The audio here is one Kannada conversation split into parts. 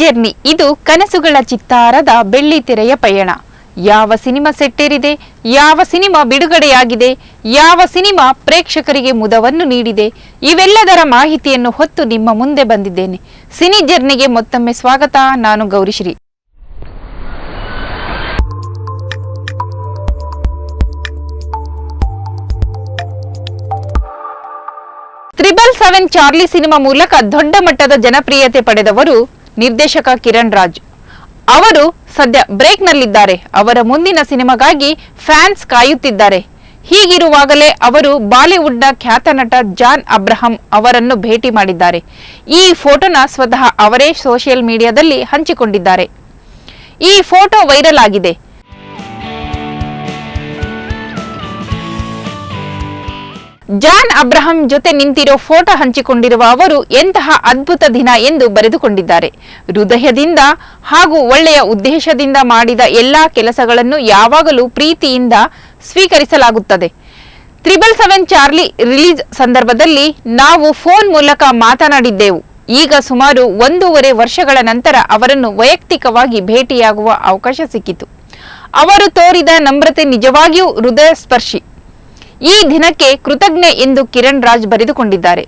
ಜರ್ನಿ. ಇದು ಕನಸುಗಳ ಚಿತ್ತಾರದ ಬೆಳ್ಳಿ ತೆರೆಯ ಪಯಣ. ಯಾವ ಸಿನಿಮಾ ಸೆಟ್ಟೇರಿದೆ? ಯಾವ ಸಿನಿಮಾ ಬಿಡುಗಡೆಯಾಗಿದೆ? ಯಾವ ಸಿನಿಮಾ ಪ್ರೇಕ್ಷಕರಿಗೆ ಮುದವನ್ನು ನೀಡಿದೆ? ಇವೆಲ್ಲದರ ಮಾಹಿತಿಯನ್ನು ಹೊತ್ತು ನಿಮ್ಮ ಮುಂದೆ ಬಂದಿದ್ದೇನೆ. ಸಿನಿ ಜರ್ನಿಗೆ ಮತ್ತೊಮ್ಮೆ ಸ್ವಾಗತ. ನಾನು Gaurishree. Triple seven Charlie cinema ಮೂಲಕ ದೊಡ್ಡ ಮಟ್ಟದ ಜನಪ್ರಿಯತೆ ಪಡೆದವರು ನಿರ್ದೇಶಕ ಕಿರಣ್ ರಾಜ್. ಅವರು ಸದ್ಯ ಬ್ರೇಕ್ನಲ್ಲಿದ್ದಾರೆ. ಅವರ ಮುಂದಿನ ಸಿನಿಮಾಗಾಗಿ ಫ್ಯಾನ್ಸ್ ಕಾಯುತ್ತಿದ್ದಾರೆ. ಹೀಗಿರುವಾಗಲೇ ಅವರು ಬಾಲಿವುಡ್ನ ಖ್ಯಾತ ನಟ ಜಾನ್ ಅಬ್ರಹಂ ಅವರನ್ನು ಭೇಟಿ ಮಾಡಿದ್ದಾರೆ. ಈ ಫೋಟೋನ ಸ್ವತಃ ಅವರೇ ಸೋಷಿಯಲ್ ಮೀಡಿಯಾದಲ್ಲಿ ಹಂಚಿಕೊಂಡಿದ್ದಾರೆ. ಈ ಫೋಟೋ ವೈರಲ್ ಆಗಿದೆ. ಜಾನ್ ಅಬ್ರಹಂ ಜೊತೆ ನಿಂತಿರೋ ಫೋಟೋ ಹಂಚಿಕೊಂಡಿರುವ ಅವರು ಎಂತಹ ಅದ್ಭುತ ದಿನ ಎಂದು ಬರೆದುಕೊಂಡಿದ್ದಾರೆ. ಹೃದಯದಿಂದ ಹಾಗೂ ಒಳ್ಳೆಯ ಉದ್ದೇಶದಿಂದ ಮಾಡಿದ ಎಲ್ಲಾ ಕೆಲಸಗಳನ್ನು ಯಾವಾಗಲೂ ಪ್ರೀತಿಯಿಂದ ಸ್ವೀಕರಿಸಲಾಗುತ್ತದೆ. ತ್ರಿಬಲ್ ಸೆವೆನ್ ಚಾರ್ಲಿ ರಿಲೀಸ್ ಸಂದರ್ಭದಲ್ಲಿ ನಾವು ಫೋನ್ ಮೂಲಕ ಮಾತನಾಡಿದ್ದೆವು. ಈಗ ಸುಮಾರು ಒಂದೂವರೆ ವರ್ಷಗಳ ನಂತರ ಅವರನ್ನು ವೈಯಕ್ತಿಕವಾಗಿ ಭೇಟಿಯಾಗುವ ಅವಕಾಶ ಸಿಕ್ಕಿತು. ಅವರು ತೋರಿದ ನಮ್ರತೆ ನಿಜವಾಗಿಯೂ ಹೃದಯ ಸ್ಪರ್ಶಿ ಈ ದಿನಕ್ಕೆ ಕೃತಜ್ಞ ಎಂದು ಕಿರಣ್ ರಾಜ್ ಬರೆದುಕೊಂಡಿದ್ದಾರೆ.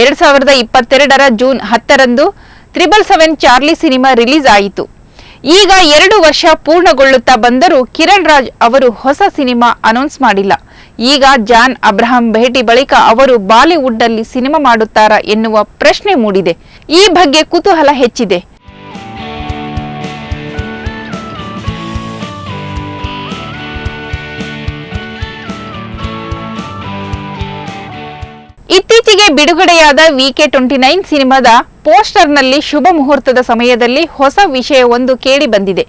ಎರಡ್ ಸಾವಿರದ ಇಪ್ಪತ್ತೆರಡರ ಜೂನ್ ಹತ್ತರಂದು triple seven Charlie cinema release ಆಯಿತು. ಈಗ ಎರಡು ವರ್ಷ ಪೂರ್ಣಗೊಳ್ಳುತ್ತಾ ಬಂದರೂ ಕಿರಣ್ ರಾಜ್ ಅವರು ಹೊಸ ಸಿನಿಮಾ ಅನೌನ್ಸ್ ಮಾಡಿಲ್ಲ. ಈಗ ಜಾನ್ ಅಬ್ರಹಾಂ ಭೇಟಿ ಬಳಿಕ ಅವರು ಬಾಲಿವುಡ್ನಲ್ಲಿ ಸಿನಿಮಾ ಮಾಡುತ್ತಾರಾ ಎನ್ನುವ ಪ್ರಶ್ನೆ ಮೂಡಿದೆ. ಈ ಬಗ್ಗೆ ಕುತೂಹಲ ಹೆಚ್ಚಿದೆ. ಇತ್ತೀಚೆಗೆ ಬಿಡುಗಡೆಯಾದ ವಿಕೆ ಟ್ವೆಂಟಿ ನೈನ್ ಸಿನಿಮಾದ ಪೋಸ್ಟರ್ನಲ್ಲಿ ಶುಭ ಮುಹೂರ್ತದ ಸಮಯದಲ್ಲಿ ಹೊಸ ವಿಷಯವೊಂದು ಕೇಳಿ ಬಂದಿದೆ.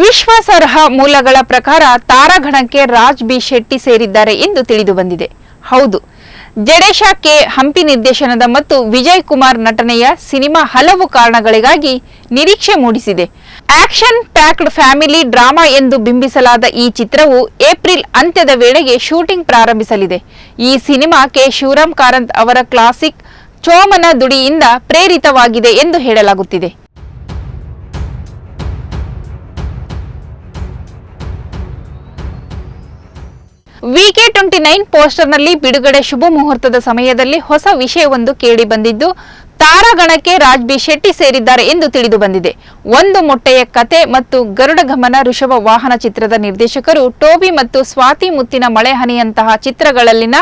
ವಿಶ್ವಾಸಾರ್ಹ ಮೂಲಗಳ ಪ್ರಕಾರ ತಾರಾಗಣಕ್ಕೆ ರಾಜ್ ಬಿ ಶೆಟ್ಟಿ ಸೇರಿದ್ದಾರೆ ಎಂದು ತಿಳಿದು ಬಂದಿದೆ. ಹೌದು ಜಡೇಶ ಕೆ ಹಂಪಿ ನಿರ್ದೇಶನದ ಮತ್ತು ವಿಜಯ್ ಕುಮಾರ್ ನಟನೆಯ ಸಿನಿಮಾ ಹಲವು ಕಾರಣಗಳಿಗಾಗಿ ನಿರೀಕ್ಷೆ ಮೂಡಿಸಿದೆ. ಆಕ್ಷನ್ ಪ್ಯಾಕ್ಡ್ ಫ್ಯಾಮಿಲಿ ಡ್ರಾಮಾ ಎಂದು ಬಿಂಬಿಸಲಾದ ಈ ಚಿತ್ರವು ಏಪ್ರಿಲ್ ಅಂತ್ಯದ ವೇಳೆಗೆ ಶೂಟಿಂಗ್ ಪ್ರಾರಂಭಿಸಲಿದೆ. ಈ ಸಿನಿಮಾ ಕೆ. ಶಿವರಾಮ್ ಕಾರಂತ್ ಅವರ ಕ್ಲಾಸಿಕ್ ಚೋಮನ ದುಡಿಯಿಂದ ಪ್ರೇರಿತವಾಗಿದೆ ಎಂದು ಹೇಳಲಾಗುತ್ತಿದೆ. ವಿಕೆ ಟ್ವೆಂಟಿ ನೈನ್ ಪೋಸ್ಟರ್ನಲ್ಲಿ ಬಿಡುಗಡೆ ಶುಭ ಮುಹೂರ್ತದ ಸಮಯದಲ್ಲಿ ಹೊಸ ವಿಷಯವೊಂದು ಕೇಳಿ ಬಂದಿದ್ದು ತಾರಾಗಣಕ್ಕೆ ರಾಜ್ ಬಿ ಶೆಟ್ಟಿ ಸೇರಿದ್ದಾರೆ ಎಂದು ತಿಳಿದು ಬಂದಿದೆ. ಒಂದು ಮೊಟ್ಟೆಯ ಕತೆ ಮತ್ತು ಗರುಡ ಗಮನ ಋಷಭ ವಾಹನ ಚಿತ್ರದ ನಿರ್ದೇಶಕರು ಟೋಬಿ ಮತ್ತು ಸ್ವಾತಿ ಮುತ್ತಿನ ಮಳೆಹನಿಯಂತಹ ಚಿತ್ರಗಳಲ್ಲಿನ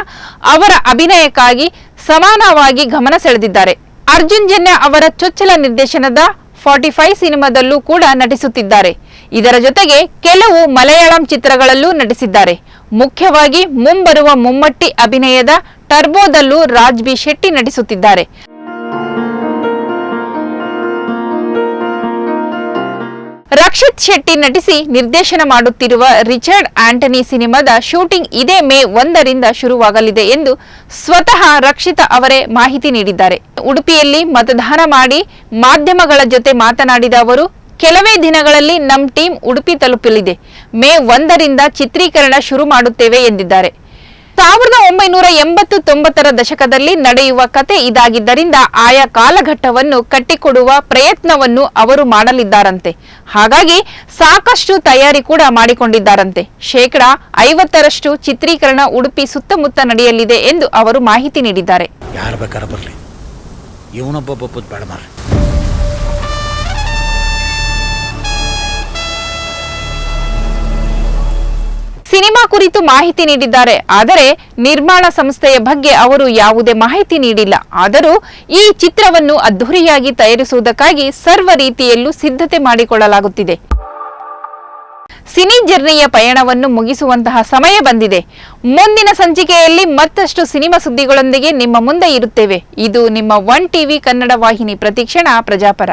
ಅವರ ಅಭಿನಯಕ್ಕಾಗಿ ಸಮಾನವಾಗಿ ಗಮನ ಸೆಳೆದಿದ್ದಾರೆ. ಅರ್ಜುನ್ ಜನ್ಯ ಅವರ ಚೊಚ್ಚಲ ನಿರ್ದೇಶನದ ಫಾರ್ಟಿ ಫೈವ್ ಸಿನಿಮಾದಲ್ಲೂ ಕೂಡ ನಟಿಸುತ್ತಿದ್ದಾರೆ. ಇದರ ಜೊತೆಗೆ ಕೆಲವು ಮಲಯಾಳಂ ಚಿತ್ರಗಳಲ್ಲೂ ನಟಿಸಿದ್ದಾರೆ. ಮುಖ್ಯವಾಗಿ ಮುಂಬರುವ ಮುಮ್ಮಟ್ಟಿ ಅಭಿನಯದ ಟರ್ಬೋದಲ್ಲೂ ರಾಜ್ ಬಿ ಶೆಟ್ಟಿ ನಟಿಸುತ್ತಿದ್ದಾರೆ. ರಕ್ಷಿತ್ ಶೆಟ್ಟಿ ನಟಿಸಿ ನಿರ್ದೇಶನ ಮಾಡುತ್ತಿರುವ ರಿಚರ್ಡ್ ಆಂಟನಿ ಸಿನಿಮಾದ ಶೂಟಿಂಗ್ ಇದೇ ಮೇ ಒಂದರಿಂದ ಶುರುವಾಗಲಿದೆ ಎಂದು ಸ್ವತಃ ರಕ್ಷಿತ ಅವರೇ ಮಾಹಿತಿ ನೀಡಿದ್ದಾರೆ. ಉಡುಪಿಯಲ್ಲಿ ಮತದಾನ ಮಾಡಿ ಮಾಧ್ಯಮಗಳ ಜೊತೆ ಮಾತನಾಡಿದ ಅವರು, ಕೆಲವೇ ದಿನಗಳಲ್ಲಿ ನಮ್ಮ ಟೀಮ್ ಉಡುಪಿ ತಲುಪಲಿದೆ. ಮೇ ಒಂದರಿಂದ ಚಿತ್ರೀಕರಣ ಶುರು ಮಾಡುತ್ತೇವೆ ಎಂದಿದ್ದಾರೆ. ಸಾವಿರದ ಒಂಬೈನೂರ ಎಂಬತ್ತು ತೊಂಬತ್ತರ ದಶಕದಲ್ಲಿ ನಡೆಯುವ ಕತೆ ಇದಾಗಿದ್ದರಿಂದ ಆಯಾ ಕಾಲಘಟ್ಟವನ್ನು ಕಟ್ಟಿಕೊಡುವ ಪ್ರಯತ್ನವನ್ನು ಅವರು ಮಾಡಲಿದ್ದಾರಂತೆ. ಹಾಗಾಗಿ ಸಾಕಷ್ಟು ತಯಾರಿ ಕೂಡ ಮಾಡಿಕೊಂಡಿದ್ದಾರಂತೆ. ಶೇಕಡಾ ಐವತ್ತರಷ್ಟು ಚಿತ್ರೀಕರಣ ಉಡುಪಿ ಸುತ್ತಮುತ್ತ ನಡೆಯಲಿದೆ ಎಂದು ಅವರು ಮಾಹಿತಿ ನೀಡಿದ್ದಾರೆ. ಯಾರು ಬೇಕಾದ್ರೆ ಬರಲಿ? ಇವನೊಬ್ಬ ಬೇಡ ಕುರಿತು ಮಾಹಿತಿ ನೀಡಿದ್ದಾರೆ. ಆದರೆ ನಿರ್ಮಾಣ ಸಂಸ್ಥೆಯ ಬಗ್ಗೆ ಅವರು ಯಾವುದೇ ಮಾಹಿತಿ ನೀಡಿಲ್ಲ. ಆದರೂ ಈ ಚಿತ್ರವನ್ನು ಅದ್ಧೂರಿಯಾಗಿ ತಯಾರಿಸುವುದಕ್ಕಾಗಿ ಸರ್ವ ರೀತಿಯಲ್ಲೂ ಸಿದ್ಧತೆ ಮಾಡಿಕೊಳ್ಳಲಾಗುತ್ತಿದೆ. ಸಿನಿ ಜರ್ನಿಯ ಪಯಣವನ್ನು ಮುಗಿಸುವಂತಹ ಸಮಯ ಬಂದಿದೆ. ಮುಂದಿನ ಸಂಚಿಕೆಯಲ್ಲಿ ಮತ್ತಷ್ಟು ಸಿನಿಮಾ ಸುದ್ದಿಗಳೊಂದಿಗೆ ನಿಮ್ಮ ಮುಂದೆ ಇರುತ್ತೇವೆ. ಇದು ನಿಮ್ಮ ಒನ್ ಟಿವಿ ಕನ್ನಡ ವಾಹಿನಿ ಪ್ರತಿಕ್ಷಣ ಪ್ರಜಾಪರ.